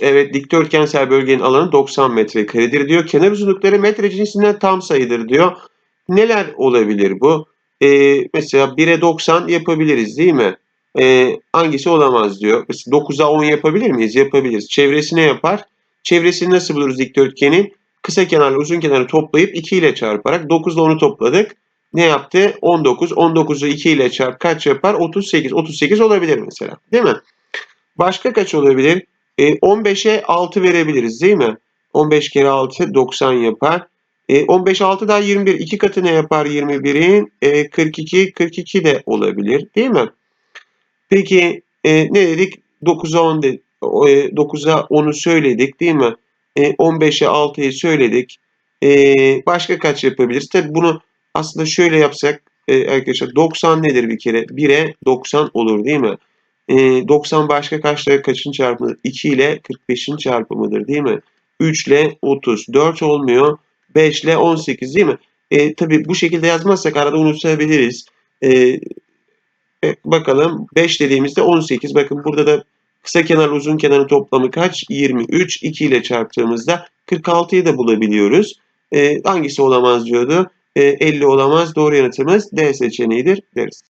Evet dikdörtgensel bölgenin alanı 90 metrekaredir diyor. Kenar uzunlukları metre cinsinden tam sayıdır diyor. Neler olabilir bu? Ee, mesela 1'e 90 yapabiliriz değil mi? Ee, hangisi olamaz diyor. Mesela 9'a 10 yapabilir miyiz? Yapabiliriz. Çevresi ne yapar? Çevresini nasıl buluruz dikdörtgenin? Kısa kenarla uzun kenarı toplayıp 2 ile çarparak 9 ile 10'u topladık. Ne yaptı? 19. 19'u 2 ile çarp kaç yapar? 38. 38 olabilir mesela. Değil mi? Başka kaç olabilir? E, 15'e 6 verebiliriz değil mi? 15 kere 6 90 yapar. E, 15 6 daha 21. 2 katı ne yapar 21'in? E, 42. 42 de olabilir değil mi? Peki e, ne dedik? 9'a 10 de, e, 9'a 10'u söyledik değil mi? E, 15'e 6'yı söyledik. E, başka kaç yapabiliriz? Tabi bunu aslında şöyle yapsak e, arkadaşlar 90 nedir bir kere? 1'e 90 olur değil mi? E, 90 başka kaçlara kaçın çarpımıdır? 2 ile 45'in çarpımıdır değil mi? 3 ile 30. 4 olmuyor. 5 ile 18 değil mi? E, tabii bu şekilde yazmazsak arada unutabiliriz. E, e, bakalım 5 dediğimizde 18. Bakın burada da kısa kenar uzun kenarın toplamı kaç? 23. 2 ile çarptığımızda 46'yı da bulabiliyoruz. E, hangisi olamaz diyordu? E, 50 olamaz. Doğru yanıtımız D seçeneğidir deriz.